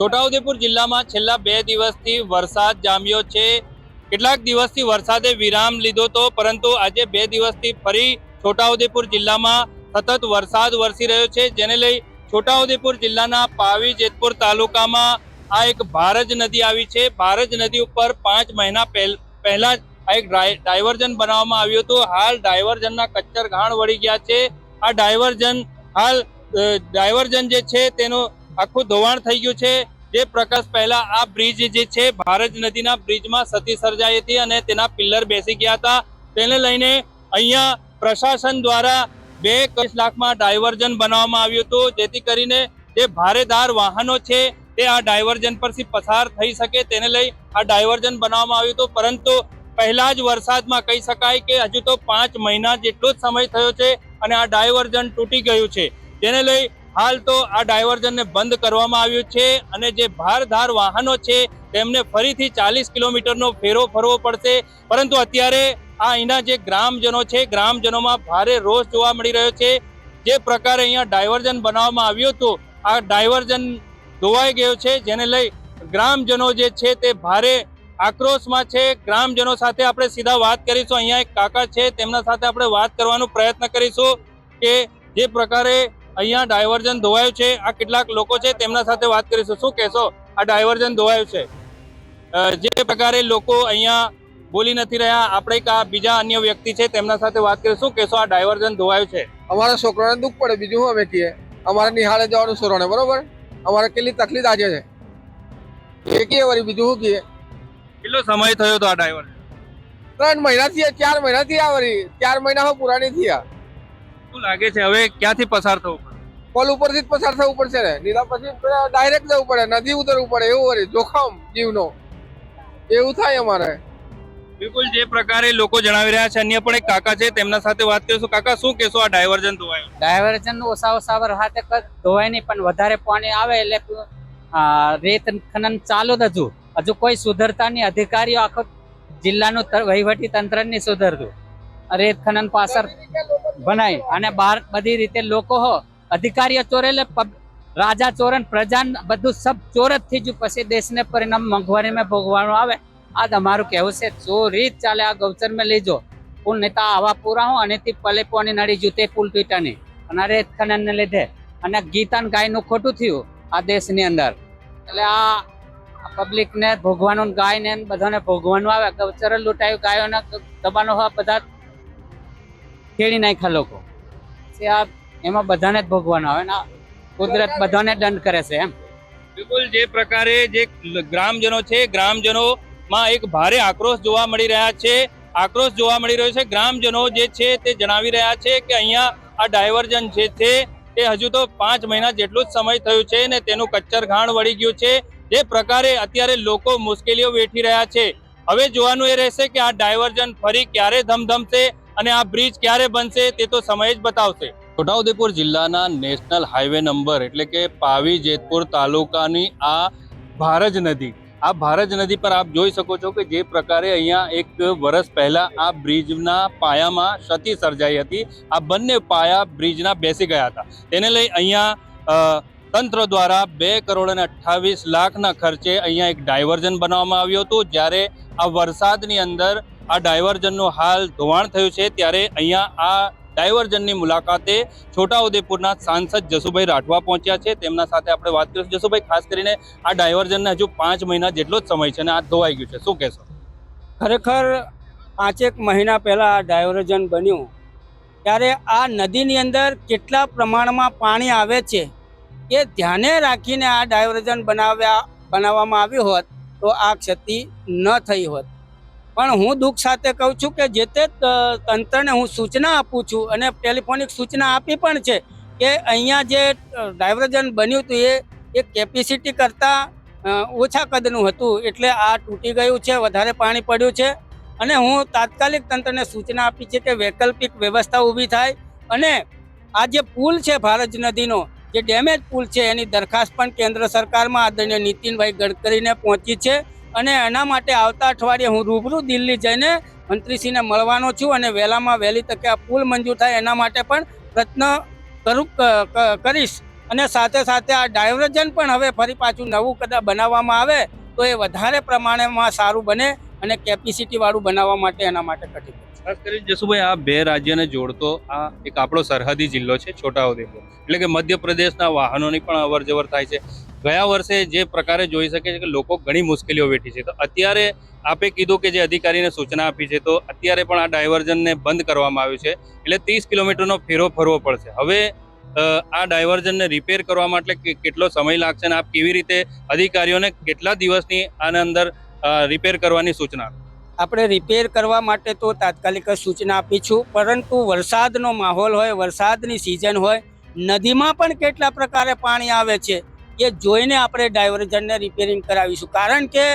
છોટાઉદેપુર જિલ્લામાં છેલ્લા બે દિવસથી વરસાદ જામ્યો છે. કેટલાક દિવસથી વરસાદે વિરામ લીધો હતો પરંતુ આજે બે દિવસથી ફરી છોટાઉદેપુર જિલ્લામાં સતત વરસાદ વરસી રહ્યો છે. જેને લઈ છોટાઉદેપુર જિલ્લાના પાવી જેતપુર તાલુકામાં આ એક ભારજ નદી આવી છે. ભારજ નદી ઉપર પાંચ મહિના પહેલ- જ આ એક ડાયવર્ઝન બનાવવામાં આવ્યું હતું. હાલ ડાયવર્ઝનના કચ્ચર ઘાણ વળી ગયા છે. આ ડાયવર્ઝન હાલ ડાયવર્ઝન જે છે તેનું આખું ધોવાણ થઈ ગયું છે. જે પ્રકાશ પહેલા આ બ્રિજ જે છે ભારજ નદીના બ્રિજમાં સતી સર્જાઈ હતી અને તેના પિલ્લર બેસી ગયા હતા. તેને લઈને અહીંયા પ્રશાસન દ્વારા બે લાખમાં ડાયવર્ઝન બનાવવામાં આવ્યું હતું. જેથી કરીને જે ભારેદાર વાહનો છે, તે આ ડાયવર્ઝન પરથી પસાર થઈ શકે. તેને લઈ આ ડાયવર્ઝન બનાવવામાં આવ્યું હતું. પરંતુ પહેલા જ વરસાદમાં કહી શકાય કે હજુ તો પાંચ મહિના જેટલો જ સમય થયો છે અને આ ડાયવર્ઝન તૂટી ગયું છે. જેને લઈ હાલ તો આ ડાયવર્ઝનને બંધ કરવામાં આવ્યું છે અને જે ભારધાર વાહનો છે તેમને ફરીથી ચાલીસ કિલોમીટરનો ફેરો ફરવો પડશે. પરંતુ અત્યારે આ અહીંના જે ગ્રામજનો છે, ગ્રામજનોમાં ભારે રોષ જોવા મળી રહ્યો છે. જે પ્રકારે અહીંયા ડાયવર્ઝન બનાવવામાં આવ્યું હતું, આ ડાયવર્ઝન ધોવાઈ ગયું છે. જેને લઈ ગ્રામજનો જે છે તે ભારે આક્રોશમાં છે, ગ્રામજનો સાથે આપણે સીધા વાત કરીશું. અહીંયા એક કાકા છે, તેમના સાથે આપણે વાત કરવાનો પ્રયત્ન કરીશું કે જે પ્રકારે અહીંયા ડાયવર્ઝન ધોવાયું છે. આ કેટલાક લોકો છે, તેમના સાથે વાત કરીશું. શું કહેશો? આ ડાયવર્ઝન ધોવાયું છે. જે પ્રકારે લોકો અહીંયા બોલી નથી રહ્યા. આપણે એક બીજા અન્ય વ્યક્તિ છે, તેમના સાથે વાત કરીશું. કહેશો? આ ડાયવર્ઝન ધોવાયું છે. અમારા છોકરાને દુઃખ પડે. બીજું શું અમે કહીએ? અમારે નિહાળે જવાનું સોરણે બરોબર? અમારે કેટલી તકલીફ આજે છે? એ કહીએ વળી, બીજું શું કહીએ? કેટલો સમય થયો તો આ ડ્રાઈવર ત્રણ મહિના થયા ચાર મહિના થયા વળી. ચાર મહિના હવે પૂરા નહીં થયા. શું લાગે છે હવે ક્યાંથી પસાર થવું પડે? પોલ ઉપરથી જ પસાર થવું પડશે ને? નીલા પછી ડાયરેક્ટ જવું પડે નદી ઉતરવું પડે એવું વળી જોખમ જીવનો. એવું થાય અમારે. બિલકુલ જે પ્રકારે લોકો જણાવી રહ્યા છે અન્ય પણ એક કાકા છે તેમના સાથે વાત કરીશું. કાકા શું કહેશો આ ડાયવર્જન ધોવાયું? ડાયવર્જન ઓછા ઓછા વરસાદે ક- ધોવાય નહીં પણ વધારે પાણી આવે એટલે આ, રેત ખનન ચાલુ જ હજુ હજુ કોઈ સુધરતા નહીં અધિકારીઓ આખો જિલ્લાનું વહીવટી તંત્ર નહીં સુધરતું. રેત ખનન પાછળ ભણાય અને બહાર બધી રીતે લોકો હો, અધિકારીઓ ચોરેલે રાજા ચોરન પ્રજા બધું સબ ચોર જ થઈ ગયું. પછી દેશને પરિણામ મોંઘવારીમાં ભોગવાનું આવે. આ તમારું કહેવું છે ચોરી જ ચાલે આ ગૌચર મેં લેજો. પુલ નેતા આવા પૂરા હું અને તે પલે પોની નડી જુ તે પુલ તૂટાની અને રેત ખનન ને લીધે. અને ગીતાન ગાયનું ખોટું થયું આ દેશની અંદર. એટલે આ પબ્લિક ને ભોગવાનું ને ગાય ને બધાને ભોગવાનું આવે. કલ્ચરલ લૂંટાયું ગાયોને હોય બધા ખેડી નાખ્યા લોકો. એમાં બધાને જ ભોગવાનું આવે ને કુદરત બધાને દંડ કરે છે એમ. બિલકુલ જે પ્રકારે જે ગ્રામજનો છે, ગ્રામજનોમાં એક ભારે આક્રોશ જોવા મળી રહ્યા છે. આક્રોશ જોવા મળી રહ્યો છે. ગ્રામજનો જે છે તે જણાવી રહ્યા છે કે અહીંયા આ ડાયવર્ઝન જે છે તે હજુ તો પાંચ મહિના જેટલું જ સમય થયું છે ને તેનું કચ્ચર ઘાણ વળી ગયું છે. જે પ્રકારે અત્યારે લોકો મુશ્કેલીઓ વેઠી રહ્યા છે. હવે જોવાનું એ રહેશે કે આ ડાયવર્ઝન ફરી ક્યારે ધમધમશે અને આ બ્રિજ ક્યારે બનશે તે તો સમય જ બતાવશે. છોટાઉદેપુર જિલ્લાના નેશનલ હાઈવે નંબર એટલે કે પાવી જેતપુર તાલુકાની આ ભારજ નદી. આ ભારજ નદી પર આપ જોઈ શકો છો કે જે પ્રકારે અહીંયા એક વર્ષ પહેલાં આ બ્રિજના પાયામાં ક્ષતિ સર્જાઈ હતી. આ બંને પાયા બ્રિજના બેસી ગયા હતા. તેને લઈ અહીંયા તંત્ર દ્વારા બે કરોડ અને અઠ્ઠાવીસ લાખના ખર્ચે અહીંયા એક ડાયવર્ઝન બનાવવામાં આવ્યું હતું. જ્યારે આ વરસાદની અંદર આ ડાયવર્ઝનનું હાલ ધોવાણ થયું છે, ત્યારે અહીંયા આ ડાયવર્ઝનની મુલાકાતે છોટાઉદેપુરના સાંસદ જસુભાઈ રાઠવા પહોંચ્યા છે. તેમના સાથે આપણે વાત કરીશું. જસુભાઈ, ખાસ કરીને આ ડાયવર્ઝનને હજુ પાંચ મહિના જેટલો જ સમય છે અને આ ધોવાઈ ગયું છે. શું કહેશો? ખરેખર પાંચેક મહિના પહેલાં આ ડાયવર્ઝન બન્યું. ત્યારે આ નદીની અંદર કેટલા પ્રમાણમાં પાણી આવે છે એ ધ્યાને રાખીને આ ડાયવર્ઝન બનાવ્યા, બનાવવામાં આવ્યું હોત તો આ ક્ષતિ ન થઈ હોત. પણ હું દુઃખ સાથે કહું છું કે જે તે તંત્રને હું સૂચના આપું છું અને ટેલિફોનિક સૂચના આપી પણ છે કે અહીંયા જે ડાયવર્ઝન બન્યું હતું એ એ કેપેસિટી કરતાં ઓછા કદનું હતું એટલે આ તૂટી ગયું છે, વધારે પાણી પડ્યું છે. અને હું તાત્કાલિક તંત્રને સૂચના આપી છે કે વૈકલ્પિક વ્યવસ્થા ઊભી થાય અને આ જે પુલ છે ભારત નદીનો જે ડેમેજ પુલ છે, એની દરખાસ્ત પણ કેન્દ્ર સરકારમાં આદરણીય નીતિનભાઈ ગડકરીને પહોંચી છે અને એના માટે આવતા અઠવાડિયે હું રૂબરૂ દિલ્હી જઈને મંત્રીશ્રીને મળવાનો છું અને વહેલામાં વહેલી તકે આ પુલ મંજૂર થાય એના માટે પણ પ્રયત્ન કરું કરીશ. અને સાથે સાથે આ ડાયવર્જન પણ હવે ફરી પાછું નવું કદાચ બનાવવામાં આવે તો એ વધારે પ્રમાણમાં સારું બને અને કેપેસિટીવાળું બનાવવા માટે એના માટે કટિંગ ખાસ કરીને જસુભાઈ, આ બે રાજ્યને જોડતો આ એક આપણો સરહદી જિલ્લો છે, છોટાઉદેપુર. એટલે કે મધ્યપ્રદેશના વાહનોની પણ અવર જવર થાય છે. ગયા વર્ષે જે પ્રકારે જોઈ શકે છે કે લોકો ઘણી મુશ્કેલીઓ વેઠી છે. તો અત્યારે આપે કીધું કે જે અધિકારીને સૂચના આપી છે, તો અત્યારે પણ આ ડાયવર્ઝનને બંધ કરવામાં આવ્યું છે. એટલે ત્રીસ કિલોમીટરનો ફેરો ફરવો પડશે. હવે આ ડાયવર્ઝનને રિપેર કરવા માટે કેટલો સમય લાગશે અને આપ કેવી રીતે અધિકારીઓને કેટલા દિવસની આના અંદર રિપેર કરવાની સૂચના? આપણે રિપેર કરવા માટે તો તાત્કાલિક સૂચના આપી છું પરંતુ વરસાદનો માહોલ હોય, વરસાદની સિઝન હોય, નદીમાં પણ કેટલા પ્રકારે પાણી આવે છે એ જોઈને આપણે ડાયવર્ઝનને રિપેરિંગ કરાવીશું. કારણ કે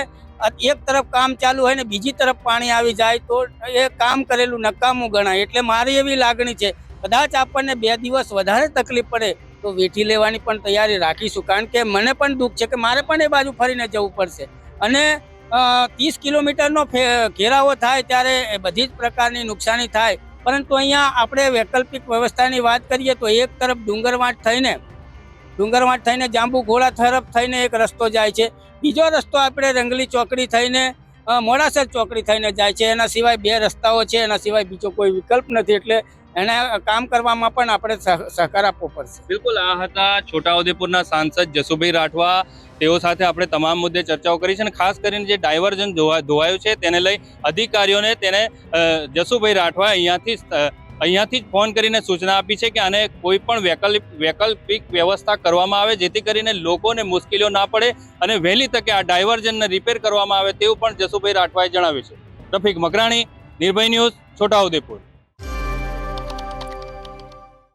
એક તરફ કામ ચાલુ હોય ને બીજી તરફ પાણી આવી જાય તો એ કામ કરેલું નકામું ગણાય. એટલે મારી એવી લાગણી છે, કદાચ આપણને બે દિવસ વધારે તકલીફ પડે તો વેઠી લેવાની પણ તૈયારી રાખીશું. કારણ કે મને પણ દુઃખ છે કે મારે પણ એ બાજુ ફરીને જવું પડશે. અને ત્રીસ કિલોમીટરનો ઘેરાવો થાય ત્યારે બધી જ પ્રકારની નુકસાની થાય. પરંતુ અહીંયા આપણે વૈકલ્પિક વ્યવસ્થાની વાત કરીએ તો એક તરફ ડુંગરવાટ થઈને ડુંગરવાટ થઈને જાંબુ ઘોડા તરફ થઈને એક રસ્તો જાય છે. બીજો રસ્તો આપણે રંગલી ચોકડી થઈને મોડાસર ચોકડી થઈને જાય છે. એના સિવાય બે રસ્તાઓ છે. એના સિવાય બીજો કોઈ વિકલ્પ નથી. એટલે એને કામ કરવામાં પણ આપણે સહ- સહકાર આપવો પડશે. બિલકુલ, આ હતા છોટાઉદેપુરના સાંસદ જસુભાઈ રાઠવા. તેઓ સાથે આપણે તમામ મુદ્દે ચર્ચાઓ કરી છે અને ખાસ કરીને જે ડાયવર્ઝન ધોવા- ધોવાયું છે તેને લઈ અધિકારીઓને તેને જસુભાઈ રાઠવા અહીંયાથી અહીંયાથી જ ફોન કરીને સૂચના આપી છે કે આને કોઈ પણ વૈકલ્પિક વૈકલ્પિક વ્યવસ્થા કરવામાં આવે જેથી કરીને લોકોને મુશ્કેલીઓ ના પડે અને વહેલી તકે આ ડાયવર્ઝનને રિપેર કરવામાં આવે તેવું પણ જસુભાઈ રાઠવાએ જણાવ્યું છે. રફીક મકરાણી, નિર્ભય ન્યૂઝ, છોટાઉદેપુર.